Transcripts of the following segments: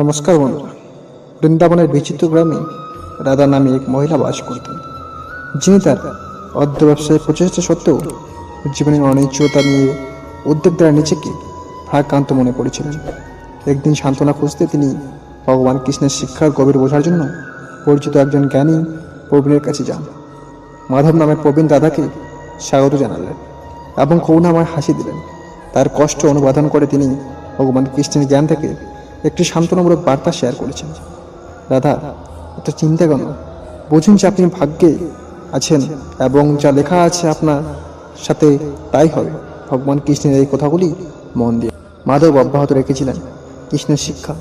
নমস্কার বন্ধুরা। বৃন্দাবনের বিচিত্র গ্রামে রাধা নামে এক মহিলা বাস করতেন। যিনি তার অর্ধ ব্যবসায় প্রচেষ্টা সত্ত্বেও জীবনের অনিশ্চয়তা নিয়ে উদ্যোগ দ্বারা নিজেকে ভারাক্রান্ত মনে করেছিলেন। একদিন সান্ত্বনা খুঁজতে তিনি ভগবান কৃষ্ণের শিক্ষার গভীর বোঝার জন্য পরিচিত একজন জ্ঞানী প্রবীণের কাছে যান। মাধব নামের প্রবীণ দাদাকে স্বাগত জানালেন এবং করুণাময় হাসি দিলেন। তার কষ্ট অনুবাদন করে তিনি ভগবান কৃষ্ণের জ্ঞান থেকে একটি সান্ত্বনামূলক বার্তা শেয়ার করেছেন। রাধা এত চিন্তা কেন বুঝুন যে আপনি ভাগ্যে আছেন এবং যা লেখা আছে আপনার সাথে তাই হবে। ভগবান কৃষ্ণের এই কথাগুলি মন দিয়ে। মাধব অব্যাহত রেখেছিলেন কৃষ্ণের শিক্ষা।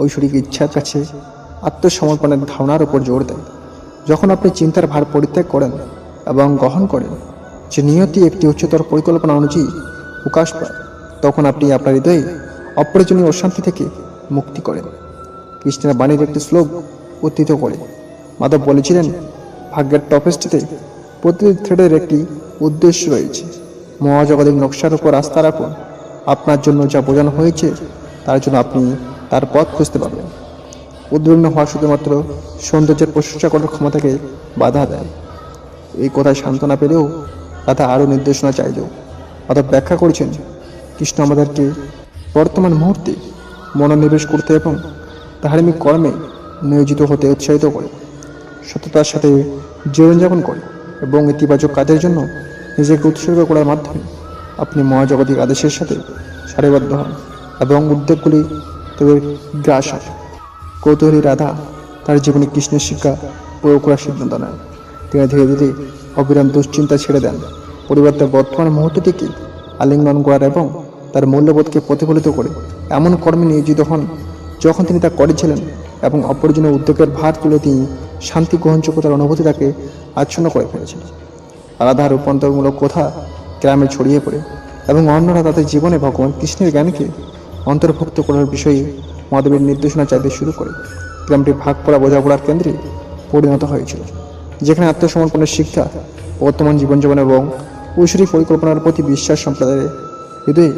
ঐশ্বরিক ইচ্ছার কাছে আত্মসমর্পণের ধারণার উপর জোর দেয় যখন আপনি চিন্তার ভার পরিত্যাগ করেন এবং গ্রহণ করেন, যে নিয়তি একটি উচ্চতর পরিকল্পনা অনুযায়ী প্রকাশ পায়, তখন আপনি আপনার হৃদয়ে অপ্রয়োজনীয় অশান্তি থেকে মুক্তি করেন কৃষ্ণের বাণীর একটি শ্লোক উদ্ধৃত করে। মাধব বলেছিলেন, ভাগ্যের টপেস্টিতে প্রতিটি থ্রেডের একটি উদ্দেশ্য রয়েছে। মহাজগতিক নকশার উপর আস্থা রাখুন। আপনার জন্য যা বোঝানো হয়েছে, তার জন্য আপনি তার পথ খুঁজতে পারবেন। উদ্বিগ্ন হওয়া শুধুমাত্র সৌন্দর্যের প্রশংসা করার ক্ষমতাকে বাধা দেয়। এই কথায় সান্ত্বনা পেলেও রাধা আরও নির্দেশনা চাইলেও। অর্থাৎ ব্যাখ্যা করেছেন, কৃষ্ণ আমাদেরকে বর্তমান মুহূর্তে মনোনিবেশ করতে এবং ধার্মিক কর্মে নিয়োজিত হতে উৎসাহিত করে। সততার সাথে জীবনযাপন করে এবং ইতিবাচক কাজের জন্য নিজেকে উৎসর্গ করার মাধ্যমে আপনি মহাজগতিক আদেশের সাথে সারিবদ্ধ হন এবং উদ্যোগগুলি তাদের গ্রাস হয়। কৌতূহলী রাধা তার জীবনে কৃষ্ণের শিক্ষা প্রয়োগ করার সিদ্ধান্ত নেন তিনি ধীরে ধীরে অবিরাম দুশ্চিন্তা ছেড়ে দেন। পরিবর্তে বর্তমান মুহূর্তটিকে আলিঙ্গন করার এবং তার মূল্যবোধকে প্রতিফলিত করে এমন কর্মে নিয়োজিত হন, যখন তিনি তা করেছিলেন এবং অপরজনের উদ্যোগের ভার তুলে তিনি শান্তি গ্রহণযোগ্যতার অনুভূতি তাকে আচ্ছন্ন করে ফেলেছিলেন আলাদা রূপান্তরমূলক কথা গ্রামে ছড়িয়ে পড়ে এবং অন্যরা তাদের জীবনে ভগবান কৃষ্ণের জ্ঞানকে অন্তর্ভুক্ত করার বিষয়ে মাধবের নির্দেশনা চাইতে শুরু করে গ্রামটি ভাগ করা বোঝাপড়ার কেন্দ্রে পরিণত হয়েছিল, যেখানে আত্মসমর্পণের শিক্ষা, বর্তমান জীবনযাপন এবং ঐশ্বরিক পরিকল্পনার প্রতি বিশ্বাস সম্প্রদায়ের হৃদয়ে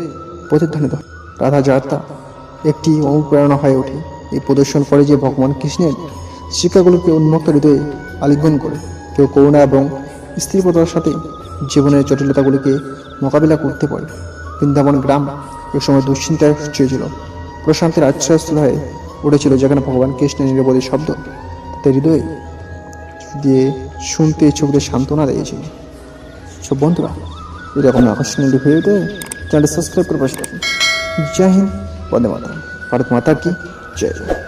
প্রতিধ্বনিত হয়। রাধা যাত্রা একটি অনুপ্রেরণা হয়ে ওঠে। এই প্রদর্শন করে যে ভগবান কৃষ্ণের শিক্ষাগুলোকে উন্মুক্ত হৃদয়ে আলিঙ্গন করে, কেউ করুণা এবং স্ত্রীপতার সাথে জীবনের জটিলতাগুলিকে মোকাবিলা করতে পারে। বৃন্দাবন গ্রাম এক সময় দুশ্চিন্তায় চেয়েছিল প্রশান্তের আশ্রয়স্থল হয়ে উঠেছিল যেখানে ভগবান কৃষ্ণের নিরবধি শব্দ তাদের হৃদয়ে দিয়ে শুনতে ছবিতে সান্ত্বনা দিয়েছিল। সব বন্ধুরা, এরকম আকর্ষণীয় ভিডিওতে চ্যানেল সাবস্ক্রাইব করে পাশে জয় হিন্দ বন্দে মাতা ভারত মাতা কি? জয় জয়।